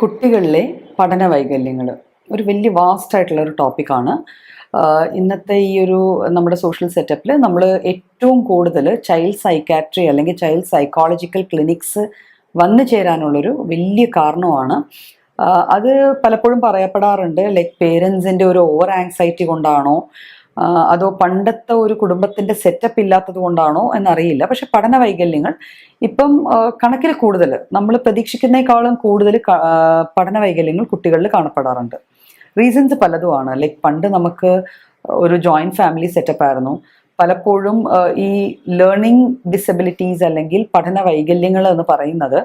കുട്ടികളിലെ പഠന വൈകല്യങ്ങൾ ഒരു വലിയ വാസ്റ്റ് ആയിട്ടുള്ള ഒരു ടോപ്പിക്കാണ് ഇന്നത്തെ ഈ ഒരു നമ്മുടെ സോഷ്യൽ സെറ്റപ്പിൽ നമ്മൾ ഏറ്റവും കൂടുതൽ ചൈൽഡ് സൈക്കാട്രി അല്ലെങ്കിൽ ചൈൽഡ് സൈക്കോളജിക്കൽ ക്ലിനിക്സ് വന്നു ചേരാനുള്ളൊരു വലിയ കാരണമാണ് അത് പലപ്പോഴും പറയപ്പെടാറുണ്ട്. ലൈക്ക് പേരൻസിന്റെ ഒരു ഓവർ ആങ്സൈറ്റി കൊണ്ടാണോ അതോ പണ്ടത്തെ ഒരു കുടുംബത്തിന്റെ സെറ്റപ്പ് ഇല്ലാത്തത് കൊണ്ടാണോ എന്നറിയില്ല. പക്ഷെ പഠന വൈകല്യങ്ങൾ ഇപ്പം കണക്കിൽ കൂടുതൽ. നമ്മൾ പ്രതീക്ഷിക്കുന്നേക്കാളും കൂടുതൽ പഠന വൈകല്യങ്ങൾ കുട്ടികളിൽ കാണപ്പെടാറുണ്ട്. റീസൺസ് പലതുമാണ്. ലൈക്ക് പണ്ട് നമുക്ക് ഒരു ജോയിന്റ് ഫാമിലി സെറ്റപ്പ് ആയിരുന്നു. പലപ്പോഴും ഈ ലേണിംഗ് ഡിസബിലിറ്റീസ് അല്ലെങ്കിൽ പഠന വൈകല്യങ്ങൾ എന്ന് പറയുന്നത്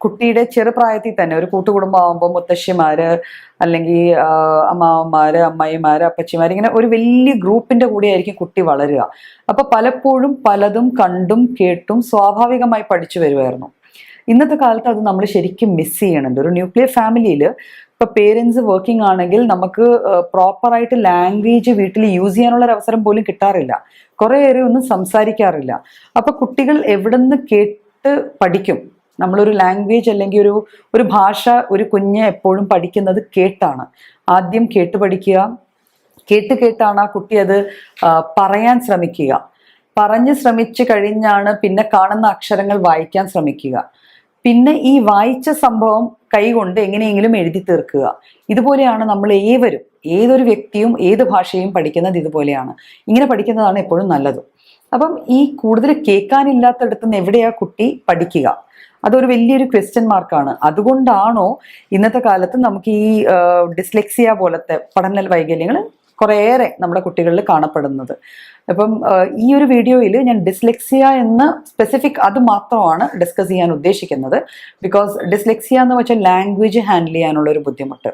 കുട്ടിയുടെ ചെറുപ്രായത്തിൽ തന്നെ ഒരു കൂട്ടുകുടുംബമാകുമ്പോൾ മുത്തശ്ശിമാര് അല്ലെങ്കിൽ അമ്മാവന്മാര് അമ്മായിമാര് അപ്പച്ചിമാര് ഇങ്ങനെ ഒരു വലിയ ഗ്രൂപ്പിന്റെ കൂടെയായിരിക്കും കുട്ടി വളരുക. അപ്പൊ പലപ്പോഴും പലതും കണ്ടും കേട്ടും സ്വാഭാവികമായി പഠിച്ചു വരുമായിരുന്നു ഇന്നത്തെ കാലത്ത് അത് നമ്മൾ ശരിക്കും മിസ് ചെയ്യണുണ്ട്. ഒരു ന്യൂക്ലിയർ ഫാമിലിയിൽ ഇപ്പൊ പേരൻസ് വർക്കിംഗ് ആണെങ്കിൽ നമുക്ക് പ്രോപ്പറായിട്ട് ലാംഗ്വേജ് വീട്ടിൽ യൂസ് ചെയ്യാനുള്ള ഒരു അവസരം പോലും കിട്ടാറില്ല. കുറേയേറെ ഒന്നും സംസാരിക്കാറില്ല. അപ്പൊ കുട്ടികൾ എവിടെ നിന്ന് കേട്ട് പഠിക്കും? നമ്മളൊരു ലാംഗ്വേജ് അല്ലെങ്കിൽ ഒരു ഒരു ഭാഷ ഒരു കുഞ്ഞ് എപ്പോഴും പഠിക്കുന്നത് കേട്ടാണ്. ആദ്യം കേട്ട് പഠിക്കുക. കേട്ട് കേട്ടാണ് ആ കുട്ടി അത് പറയാൻ ശ്രമിക്കുക. പറഞ്ഞ് ശ്രമിച്ചു കഴിഞ്ഞാണ് പിന്നെ കാണുന്ന അക്ഷരങ്ങൾ വായിക്കാൻ ശ്രമിക്കുക. പിന്നെ ഈ വായിച്ച സംഭവം കൈകൊണ്ട് എങ്ങനെയെങ്കിലും എഴുതി തീർക്കുക. ഇതുപോലെയാണ് നമ്മൾ ഏവരും ഏതൊരു വ്യക്തിയും ഏത് ഭാഷയും പഠിക്കുന്നത് ഇതുപോലെയാണ്. ഇങ്ങനെ പഠിക്കുന്നതാണ് എപ്പോഴും നല്ലത്. അപ്പം ഈ കൂടുതൽ കേൾക്കാനില്ലാത്തടത്തുനിന്ന് എവിടെയാ കുട്ടി പഠിക്കുക? അതൊരു വലിയൊരു ക്വസ്റ്റ്യൻ മാർക്കാണ് അതുകൊണ്ടാണോ ഇന്നത്തെ കാലത്ത് നമുക്ക് ഈ ഡിസ്ലെക്സിയ പോലത്തെ പഠന വൈകല്യങ്ങൾ കുറേയേറെ നമ്മുടെ കുട്ടികളിൽ കാണപ്പെടുന്നത്. അപ്പം ഈ ഒരു വീഡിയോയിൽ ഞാൻ ഡിസ്ലെക്സിയ എന്ന് സ്പെസിഫിക് അത് മാത്രമാണ് ഡിസ്കസ് ചെയ്യാൻ ഉദ്ദേശിക്കുന്നത്. ബിക്കോസ് ഡിസ്ലെക്സിയ എന്ന് വെച്ചാൽ ലാംഗ്വേജ് ഹാൻഡിൽ ചെയ്യാനുള്ള ഒരു ബുദ്ധിമുട്ട്.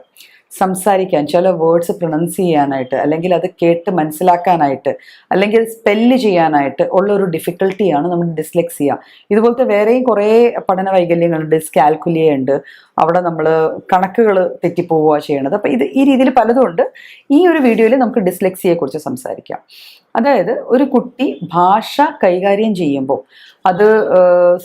സംസാരിക്കാൻ ചില വേർഡ്സ് പ്രൊണൗൺസ് ചെയ്യാനായിട്ട് അല്ലെങ്കിൽ അത് കേട്ട് മനസ്സിലാക്കാനായിട്ട് അല്ലെങ്കിൽ സ്പെല്ല് ചെയ്യാനായിട്ട് ഉള്ള ഒരു ഡിഫിക്കൽട്ടിയാണ് നമ്മൾ ഡിസ്ലെക്സിയ ഇതുപോലത്തെ വേറെയും കുറേ പഠന വൈകല്യങ്ങളുണ്ട് സ്കാൽക്കുലിയ ഉണ്ട്. അവിടെ നമ്മൾ കണക്കുകൾ തെറ്റിപ്പോവുക ചെയ്യണത്. അപ്പോൾ ഇത് ഈ രീതിയിൽ പലതും ഉണ്ട്. ഈ ഒരു വീഡിയോയിൽ നമുക്ക് ഡിസ്ലെക്സിയെ കുറിച്ച് സംസാരിക്കാം. അതായത് ഒരു കുട്ടി ഭാഷ കൈകാര്യം ചെയ്യുമ്പോൾ അത്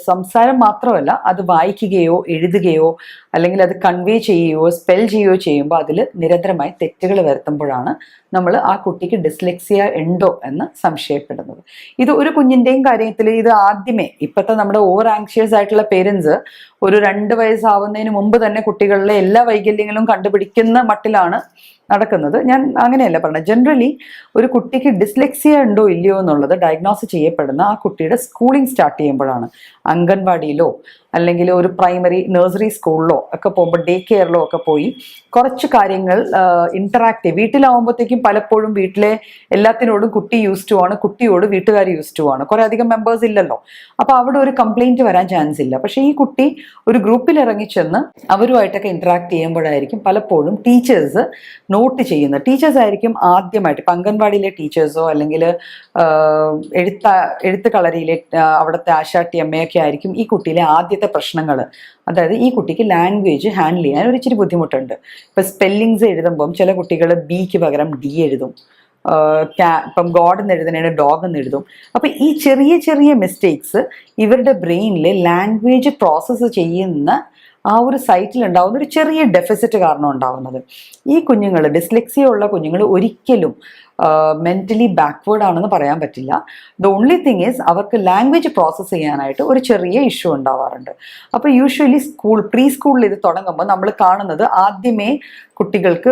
സംസാരം മാത്രമല്ല അത് വായിക്കുകയോ എഴുതുകയോ അല്ലെങ്കിൽ അത് കൺവേ ചെയ്യുകയോ സ്പെൽ ചെയ്യുകയോ ചെയ്യുമ്പോൾ അതിൽ നിരന്തരമായി തെറ്റുകൾ വരുത്തുമ്പോഴാണ് നമ്മൾ ആ കുട്ടിക്ക് ഡിസ്ലെക്സിയ ഉണ്ടോ എന്ന് സംശയപ്പെടുന്നത്. ഇത് ഒരു കുഞ്ഞിന്റെയും കാര്യത്തിൽ ഇത് ആദ്യമേ ഇപ്പോഴത്തെ നമ്മുടെ ഓവർ ആങ്ഷ്യസ് ആയിട്ടുള്ള പേരൻസ് ഒരു രണ്ട് വയസ്സാവുന്നതിന് മുമ്പ് തന്നെ കുട്ടികളിലെ എല്ലാ വൈകല്യങ്ങളും കണ്ടുപിടിക്കുന്ന മട്ടിലാണ് നടക്കുന്നത്. ഞാൻ അങ്ങനെയല്ല പറഞ്ഞത്. ജനറലി ഒരു കുട്ടിക്ക് ഡിസ്ലെക്സിയ ഉണ്ടോ ഇല്ലയോ എന്നുള്ളത് ഡയഗ്നോസ് ചെയ്യപ്പെടുന്ന ആ കുട്ടിയുടെ സ്കൂളിംഗ് സ്റ്റാർട്ട് ചെയ്യുമ്പോഴാണ്. അംഗൻവാടിയിലോ അല്ലെങ്കിൽ ഒരു പ്രൈമറി നഴ്സറി സ്കൂളിലോ ഒക്കെ പോകുമ്പോൾ ഡേ കെയറിലോ ഒക്കെ പോയി കുറച്ച് കാര്യങ്ങൾ ഇന്ററാക്ട് ചെയ്യും. വീട്ടിലാവുമ്പോഴത്തേക്കും പലപ്പോഴും വീട്ടിലെ എല്ലാത്തിനോടും കുട്ടി യൂസ് ടു ആണ് കുട്ടിയോട് വീട്ടുകാർ യൂസ് ടു ആണ്. കുറേ അധികം മെമ്പേഴ്സ് ഇല്ലല്ലോ. അപ്പോൾ അവിടെ ഒരു കംപ്ലൈന്റ് വരാൻ ചാൻസ് ഇല്ല. പക്ഷേ ഈ കുട്ടി ഒരു ഗ്രൂപ്പിൽ ഇറങ്ങിച്ചെന്ന് അവരുമായിട്ടൊക്കെ ഇന്ററാക്ട് ചെയ്യുമ്പോഴായിരിക്കും പലപ്പോഴും ടീച്ചേഴ്സ് നോട്ട് ചെയ്യുന്ന ടീച്ചേഴ്സ് ആയിരിക്കും ആദ്യമായിട്ട് ഇപ്പം അംഗൻവാടിയിലെ ടീച്ചേഴ്സോ അല്ലെങ്കിൽ എഴുത്ത എഴുത്ത് കളരിയിലെ അവിടുത്തെ ആശാട്ടി അമ്മയൊക്കെ ആയിരിക്കും ഈ കുട്ടിയിലെ ആദ്യത്തെ പ്രശ്നങ്ങൾ അതായത് ഈ കുട്ടിക്ക് ലാംഗ്വേജ് ഹാൻഡിൽ ചെയ്യാൻ ഒരു ഇച്ചിരി ബുദ്ധിമുട്ടുണ്ട്. ഇപ്പം സ്പെല്ലിങ്സ് എഴുതുമ്പം ചില കുട്ടികൾ ബിക്ക് പകരം ഡി എഴുതും. ഇപ്പം ഗോഡ് എന്ന് എഴുതുന്നതിന് ഡോഗ് എന്ന് എഴുതും. അപ്പൊ ഈ ചെറിയ ചെറിയ മിസ്റ്റേക്സ് ഇവരുടെ ബ്രെയിനിൽ ലാംഗ്വേജ് പ്രോസസ്സ് ചെയ്യുന്ന ആ ഒരു സൈറ്റിൽ ഉണ്ടാവുന്ന ഒരു ചെറിയ ഡെഫിസിറ്റ് കാരണം ഉണ്ടാവുന്നത്. ഈ കുഞ്ഞുങ്ങൾ ഡിസ്ലെക്സിയ ഉള്ള കുഞ്ഞുങ്ങൾ ഒരിക്കലും മെന്റലി ബാക്ക്വേർഡ് ആണെന്ന് പറയാൻ പറ്റില്ല. ദ ഓൺലി തിങ് ഈസ് അവർക്ക് ലാംഗ്വേജ് പ്രോസസ്സ് ചെയ്യാനായിട്ട് ഒരു ചെറിയ ഇഷ്യൂ ഉണ്ടാവാറുണ്ട്. അപ്പോൾ യൂഷ്വലി സ്കൂൾ പ്രീ സ്കൂളിൽ ഇത് തുടങ്ങുമ്പോൾ നമ്മൾ കാണുന്നത് ആദ്യമേ കുട്ടികൾക്ക്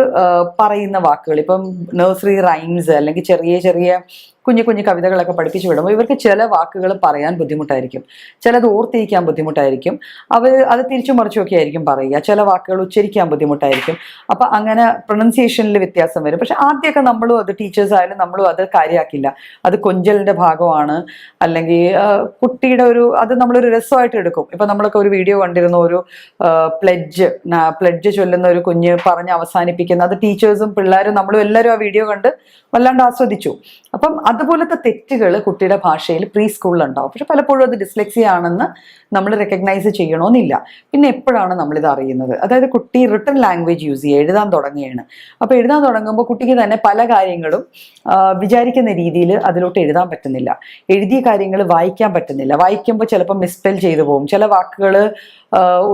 പറയുന്ന വാക്കുകൾ. ഇപ്പം നഴ്സറി റൈംസ് അല്ലെങ്കിൽ ചെറിയ ചെറിയ കുഞ്ഞു കുഞ്ഞു കവിതകളൊക്കെ പഠിപ്പിച്ചു വിടുമ്പോൾ ഇവർക്ക് ചില വാക്കുകൾ പറയാൻ ബുദ്ധിമുട്ടായിരിക്കും. ചിലത് ഓർത്തിരിക്കാൻ ബുദ്ധിമുട്ടായിരിക്കും. അവർ അത് തിരിച്ചു മറിച്ചുമൊക്കെ ആയിരിക്കും പറയുക. ചില വാക്കുകൾ ഉച്ചരിക്കാൻ ബുദ്ധിമുട്ടായിരിക്കും. അപ്പം അങ്ങനെ പ്രൊണൗൺസിയേഷനിൽ വ്യത്യാസം വരും. പക്ഷെ ആദ്യമൊക്കെ നമ്മളും അത് ടീച്ചേഴ്സ് ആയാലും നമ്മളും അത് കാര്യമാക്കില്ല അത് കൊഞ്ചലിന്റെ ഭാഗമാണ്. അല്ലെങ്കിൽ കുട്ടിയുടെ ഒരു അത് നമ്മളൊരു രസമായിട്ട് എടുക്കും. ഇപ്പൊ നമ്മളൊക്കെ ഒരു വീഡിയോ കണ്ടിരുന്നു ഒരു പ്ലെഡ്ജ് പ്ലെഡ്ജ് ചൊല്ലുന്ന ഒരു കുഞ്ഞ് പറഞ്ഞ് അവസാനിപ്പിക്കുന്ന അത് ടീച്ചേഴ്സും പിള്ളേരും നമ്മളും എല്ലാവരും ആ വീഡിയോ കണ്ട് വല്ലാണ്ട് ആസ്വദിച്ചു. അപ്പം അതുപോലത്തെ തെറ്റുകൾ കുട്ടിയുടെ ഭാഷയിൽ പ്രീ സ്കൂളിൽ ഉണ്ടാവും പക്ഷെ പലപ്പോഴും അത് ഡിസ്ലെക്സി ആണെന്ന് നമ്മൾ റെക്കഗ്നൈസ് ചെയ്യണമെന്നില്ല പിന്നെ എപ്പോഴാണ് നമ്മളിത് അറിയുന്നത്? അതായത് കുട്ടി റിട്ടൺ ലാംഗ്വേജ് യൂസ് ചെയ്യുക എഴുതാൻ തുടങ്ങുകയാണ് അപ്പോൾ എഴുതാൻ തുടങ്ങുമ്പോൾ കുട്ടിക്ക് തന്നെ പല കാര്യങ്ങളും വിചാരിക്കുന്ന രീതിയിൽ അതിലോട്ട് എഴുതാൻ പറ്റുന്നില്ല. എഴുതിയ കാര്യങ്ങൾ വായിക്കാൻ പറ്റുന്നില്ല. വായിക്കുമ്പോൾ ചിലപ്പോൾ മിസ്പെൽ ചെയ്തു പോകും. ചില വാക്കുകൾ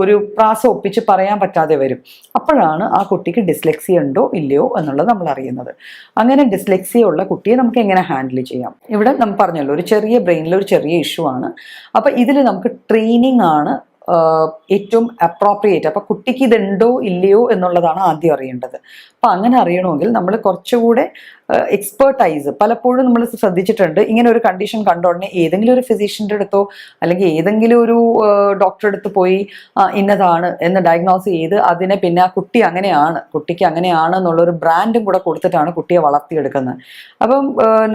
ഒരു പ്രാസം ഒപ്പിച്ച് പറയാൻ പറ്റാതെ വരും. അപ്പോഴാണ് ആ കുട്ടിക്ക് ഡിസ്ലെക്സിയ ഉണ്ടോ ഇല്ലയോ എന്നുള്ളത് നമ്മൾ അറിയുന്നത്. അങ്ങനെ ഡിസ്ലെക്സിയ ഉള്ള കുട്ടിയെ നമുക്ക് എങ്ങനെ ഹാൻഡിൽ ചെയ്യാം? ഇവിടെ നമ്മൾ പറഞ്ഞല്ലോ ഒരു ചെറിയ ബ്രെയിനിൽ ഒരു ചെറിയ ഇഷ്യൂ ആണ്. അപ്പോൾ ഇതിൽ നമുക്ക് ട്രെയിനിങ് ആണ് ഏറ്റവും അപ്രോപ്രിയേറ്റ് അപ്പോൾ കുട്ടിക്ക് ഇതുണ്ടോ ഇല്ലയോ എന്നുള്ളതാണ് ആദ്യം അറിയേണ്ടത്. അപ്പോൾ അങ്ങനെ അറിയണമെങ്കിൽ നമ്മൾ കുറച്ചുകൂടെ എക്സ്പേർട്ടൈസ് പലപ്പോഴും നമ്മൾ ശ്രദ്ധിച്ചിട്ടുണ്ട്. ഇങ്ങനെ ഒരു കണ്ടീഷൻ കണ്ട ഉടനെ ഏതെങ്കിലും ഒരു ഫിസിഷ്യന്റെ അടുത്തോ അല്ലെങ്കിൽ ഏതെങ്കിലും ഒരു ഡോക്ടറെ അടുത്ത് പോയി ഇന്നതാണ് എന്ന് ഡയഗ്നോസ് ചെയ്ത് അതിനെ പിന്നെ ആ കുട്ടി അങ്ങനെയാണ് കുട്ടിക്ക് അങ്ങനെയാണ് എന്നുള്ളൊരു ബ്രാൻഡും കൂടെ കൊടുത്തിട്ടാണ് കുട്ടിയെ വളർത്തിയെടുക്കുന്നത്. അപ്പം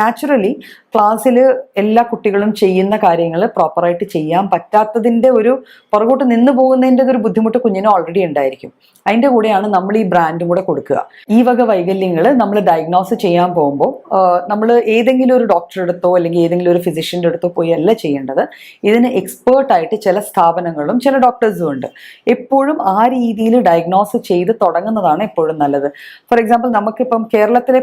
നാച്ചുറലി ക്ലാസ്സിൽ എല്ലാ കുട്ടികളും ചെയ്യുന്ന കാര്യങ്ങൾ പ്രോപ്പറായിട്ട് ചെയ്യാൻ പറ്റാത്തതിന്റെ ഒരു പുറകോട്ട് നിന്ന് പോകുന്നതിന്റെ ഒരു ബുദ്ധിമുട്ട് കുഞ്ഞിന് ഓൾറെഡി ഉണ്ടായിരിക്കും. അതിന്റെ കൂടെയാണ് നമ്മൾ ഈ ബ്രാൻഡും കൂടെ കൊടുക്കുക. ഈ വക വൈകല്യങ്ങൾ നമ്മൾ ഡയഗ്നോസ് ചെയ്യാൻ പോകുമ്പോൾ നമ്മൾ ഏതെങ്കിലും ഒരു ഡോക്ടറുടെ അടുത്തോ അല്ലെങ്കിൽ ഏതെങ്കിലും ഒരു ഫിസിഷ്യന്റെ അടുത്തോ പോയി അല്ല ചെയ്യേണ്ടത്. ഇതിന് എക്സ്പേർട്ടായിട്ട് ചില സ്ഥാപനങ്ങളും ചില ഡോക്ടേഴ്സും ഉണ്ട്. എപ്പോഴും ആ രീതിയിൽ ഡയഗ്നോസ് ചെയ്ത് തുടങ്ങുന്നതാണ് എപ്പോഴും നല്ലത്. ഫോർ എക്സാമ്പിൾ നമുക്കിപ്പം കേരളത്തിലെ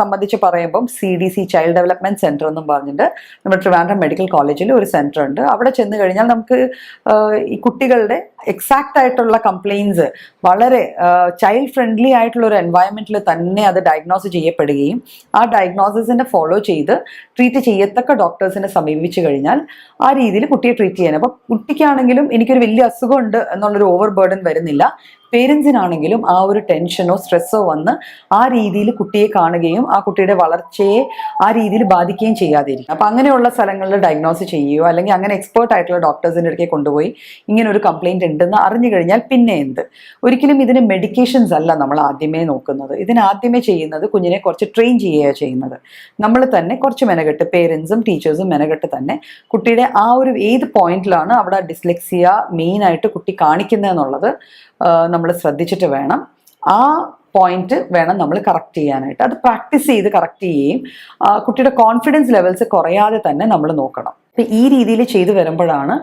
സംബന്ധിച്ച് പറയുമ്പം C D C child development centre എന്നും പറഞ്ഞിട്ട് നമ്മുടെ ട്രിവാൻഡ്രം മെഡിക്കൽ കോളേജിൽ ഒരു സെന്റർ ഉണ്ട്. അവിടെ ചെന്ന് കഴിഞ്ഞാൽ നമുക്ക് ഈ കുട്ടികളുടെ എക്സാക്റ്റ് ആയിട്ടുള്ള കംപ്ലയിൻസ് വളരെ ചൈൽഡ് ഫ്രണ്ട്ലി ആയിട്ടുള്ള ഒരു എൻവയൺമെന്റിൽ തന്നെ അത് ഡയഗ്നോസ് ചെയ്യപ്പെടുകയും ആ ഡയഗ്നോസിസിനെ ഫോളോ ചെയ്ത് ട്രീറ്റ് ചെയ്യത്തക്ക ഡോക്ടേഴ്സിനെ സമീപിച്ചു കഴിഞ്ഞാൽ ആ രീതിയിൽ കുട്ടിയെ ട്രീറ്റ് ചെയ്യാൻ. അപ്പോൾ കുട്ടിക്കാണെങ്കിലും എനിക്കൊരു വലിയ അസുഖമുണ്ട് എന്നുള്ളൊരു ഓവർ ബേർഡൻ വരുന്നില്ല. പേരൻസിനാണെങ്കിലും ആ ഒരു ടെൻഷനോ സ്ട്രെസ്സോ വന്ന് ആ രീതിയിൽ കുട്ടിയെ കാണുകയും ആ കുട്ടിയുടെ വളർച്ചയെ ആ രീതിയിൽ ബാധിക്കുകയും ചെയ്യാതിരിക്കും. അപ്പം അങ്ങനെയുള്ള സ്ഥലങ്ങളിൽ ഡയഗ്നോസ് ചെയ്യുകയോ അല്ലെങ്കിൽ അങ്ങനെ എക്സ്പേർട്ട് ആയിട്ടുള്ള ഡോക്ടേഴ്സിന്റെ അടുക്കെ കൊണ്ടുപോയി ഇങ്ങനെ ഒരു കംപ്ലയിന്റ് ഉണ്ടെന്ന് അറിഞ്ഞു കഴിഞ്ഞാൽ പിന്നെ എന്ത്? ഒരിക്കലും ഇതിന് മെഡിക്കേഷൻസ് അല്ല നമ്മൾ ആദ്യമേ നോക്കുന്നത്. ഇതിന് ആദ്യമേ ചെയ്യുന്നത് കുഞ്ഞിനെ കുറച്ച് ട്രെയിൻ ചെയ്യുകയാണ് ചെയ്യുന്നത്. നമ്മൾ തന്നെ കുറച്ച് മെനകെട്ട് പേരൻസും ടീച്ചേഴ്സും മെനകെട്ട് തന്നെ കുട്ടിയുടെ ആ ഒരു ഏത് പോയിന്റിലാണ് അവിടെ ഡിസ്ലെക്സിയ മെയിൻ ആയിട്ട് കുട്ടി കാണിക്കുന്നതെന്നുള്ളത് നമ്മൾ ശ്രദ്ധിച്ചിട്ട് വേണം. ആ പോയിന്റ് വേണം നമ്മൾ കറക്റ്റ് ചെയ്യാനായിട്ട്. അത് പ്രാക്ടീസ് ചെയ്ത് കറക്റ്റ് ചെയ്യുകയും കുട്ടിയുടെ കോൺഫിഡൻസ് ലെവൽസ് കുറയാതെ തന്നെ നമ്മൾ നോക്കണം. അപ്പം ഈ രീതിയിൽ ചെയ്തു വരുമ്പോഴാണ്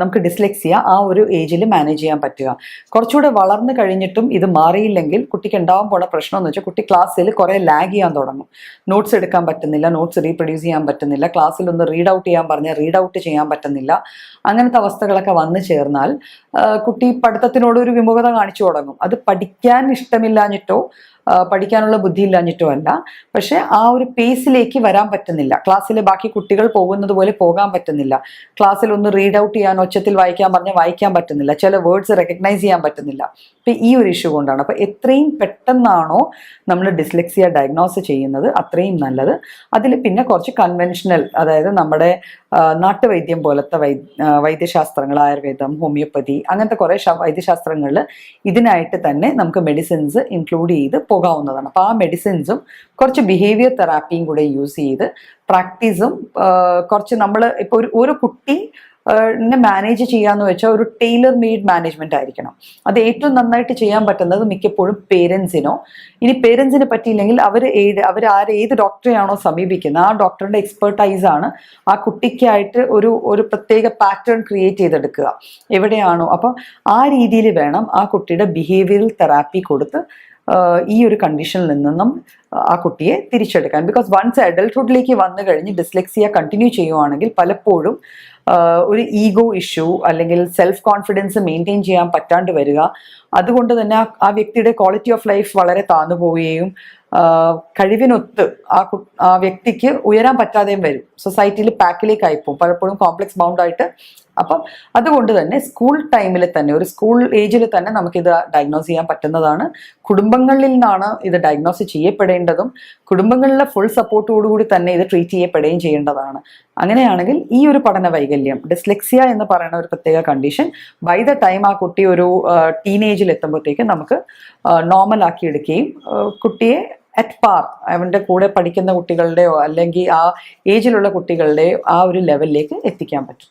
നമുക്ക് ഡിസ്ലെക്സിയ ആ ഒരു ഏജിൽ മാനേജ് ചെയ്യാൻ പറ്റുക. കുറച്ചുകൂടെ വളർന്നു കഴിഞ്ഞിട്ടും ഇത് മാറിയില്ലെങ്കിൽ കുട്ടിക്ക് ഉണ്ടാവാൻ പോണ പ്രശ്നം എന്ന് വെച്ചാൽ കുട്ടി ക്ലാസ്സിൽ കുറേ ലാഗ് ചെയ്യാൻ തുടങ്ങും. നോട്ട്സ് എടുക്കാൻ പറ്റുന്നില്ല നോട്ട്സ് റീപ്രൊഡ്യൂസ് ചെയ്യാൻ പറ്റുന്നില്ല ക്ലാസ്സിൽ ഒന്ന് റീഡ് ഔട്ട് ചെയ്യാൻ പറഞ്ഞാൽ റീഡ് ഔട്ട് ചെയ്യാൻ പറ്റുന്നില്ല. അങ്ങനത്തെ അവസ്ഥകളൊക്കെ വന്നു ചേർന്നാൽ കുട്ടി പഠിത്തത്തിനോട് ഒരു വിമുഖത കാണിച്ചു തുടങ്ങും. അത് പഠിക്കാൻ ഇഷ്ടമില്ലാഞ്ഞിട്ടോ പഠിക്കാനുള്ള ബുദ്ധി ഇല്ലാഞ്ഞിട്ടോ അല്ല. പക്ഷെ ആ ഒരു പേസിലേക്ക് വരാൻ പറ്റുന്നില്ല. ക്ലാസ്സിലെ ബാക്കി കുട്ടികൾ പോകുന്നത് പോലെ പോകാൻ പറ്റുന്നില്ല. ക്ലാസ്സിൽ ഒന്ന് റീഡ് ഔട്ട് ചെയ്യാൻ ഒച്ചത്തിൽ വായിക്കാൻ പറഞ്ഞാൽ വായിക്കാൻ പറ്റുന്നില്ല. ചില വേർഡ്സ് റെക്കഗ്നൈസ് ചെയ്യാൻ പറ്റുന്നില്ല. അപ്പം ഈ ഒരു ഇഷ്യൂ കൊണ്ടാണ്. അപ്പൊ എത്രയും പെട്ടെന്നാണോ നമ്മൾ ഡിസ്ലെക്സിയ ഡയഗ്നോസ് ചെയ്യുന്നത്. അത്രയും നല്ലത്. അതിൽ പിന്നെ കുറച്ച് കൺവെൻഷണൽ അതായത് നമ്മുടെ നാട്ടുവൈദ്യം പോലത്തെ വൈ വൈദ്യശാസ്ത്രങ്ങൾ ആയുർവേദം ഹോമിയോപ്പതി അങ്ങനത്തെ കുറേ വൈദ്യശാസ്ത്രങ്ങളിൽ ഇതിനായിട്ട് തന്നെ നമുക്ക് മെഡിസിൻസ് ഇൻക്ലൂഡ് ചെയ്ത് പോകാവുന്നതാണ്. അപ്പോൾ ആ മെഡിസിൻസും കുറച്ച് ബിഹേവിയർ തെറാപ്പിയും കൂടെ യൂസ് ചെയ്ത് പ്രാക്ടീസും കുറച്ച് നമ്മൾ ഇപ്പോൾ ഒരു ഒരു കുട്ടി മാനേജ് ചെയ്യാന്ന് വെച്ചാൽ ഒരു ടൈലർ മെയ്ഡ് മാനേജ്മെന്റ് ആയിരിക്കണം. അത് ഏറ്റവും നന്നായിട്ട് ചെയ്യാൻ പറ്റുന്നത് മിക്കപ്പോഴും പേരൻസിനോ ഇനി പേരൻസിന് പറ്റിയില്ലെങ്കിൽ അവർ ഏത് അവർ ആര് ഏത് ഡോക്ടറെയാണോ സമീപിക്കുന്നത് ആ ഡോക്ടറുടെ എക്സ്പെർട്ടൈസ് ആണ് ആ കുട്ടിക്കായിട്ട് ഒരു ഒരു പ്രത്യേക പാറ്റേൺ ക്രിയേറ്റ് ചെയ്തെടുക്കുക. എവിടെയാണോ. അപ്പം ആ രീതിയിൽ വേണം ആ കുട്ടിയുടെ ബിഹേവിയറൽ തെറാപ്പി കൊടുത്ത് ഈ ഒരു കണ്ടീഷനിൽ നിന്നും ആ കുട്ടിയെ തിരിച്ചെടുക്കാൻ. ബിക്കോസ് വൺസ് അഡൽട്ട്ഹുഡിലേക്ക് വന്നു കഴിഞ്ഞ് ഡിസ്ലെക്സിയ കണ്ടിന്യൂ ചെയ്യുവാണെങ്കിൽ പലപ്പോഴും ഒരു ഈഗോ ഇഷ്യൂ അല്ലെങ്കിൽ സെൽഫ് കോൺഫിഡൻസ് മെയിന്റെയിൻ ചെയ്യാൻ പറ്റാണ്ട് വരിക. അതുകൊണ്ട് തന്നെ ആ- വ്യക്തിയുടെ ക്വാളിറ്റി ഓഫ് ലൈഫ് വളരെ താന്നു പോവുകയും കഴിവിനൊത്ത് ആ ആ വ്യക്തിക്ക് ഉയരാൻ പറ്റാതെയും വരും. സൊസൈറ്റിയിൽ പാക്കിലേക്ക് ആയിപ്പോവും. പലപ്പോഴും കോംപ്ലക്സ് ബൗണ്ട് ആയിട്ട് അപ്പം അതുകൊണ്ട് തന്നെ സ്കൂൾ ടൈമിൽ തന്നെ ഒരു സ്കൂൾ ഏജിൽ തന്നെ നമുക്കിത് ഡയഗ്നോസ് ചെയ്യാൻ പറ്റുന്നതാണ്. കുടുംബങ്ങളിൽ നിന്നാണ് ഇത് ഡയഗ്നോസ് ചെയ്യപ്പെടേണ്ടതും കുടുംബങ്ങളിലെ ഫുൾ സപ്പോർട്ടോടുകൂടി തന്നെ ഇത് ട്രീറ്റ് ചെയ്യപ്പെടുകയും ചെയ്യേണ്ടതാണ്. അങ്ങനെയാണെങ്കിൽ ഈ ഒരു പഠന വൈകല്യം ഡിസ്ലെക്സിയ എന്ന് പറയുന്ന ഒരു പ്രത്യേക കണ്ടീഷൻ ബൈ ദ ടൈം ആ കുട്ടി ഒരു ടീനേജിൽ എത്തുമ്പോഴത്തേക്ക് നമുക്ക് നോർമൽ ആക്കി എടുക്കുകയും കുട്ടിയെ അറ്റ് പാർ അവന്റെ കൂടെ പഠിക്കുന്ന കുട്ടികളുടെയോ അല്ലെങ്കിൽ ആ ഏജിലുള്ള കുട്ടികളുടെയോ ആ ഒരു ലെവലിലേക്ക് എത്തിക്കാൻ പറ്റും.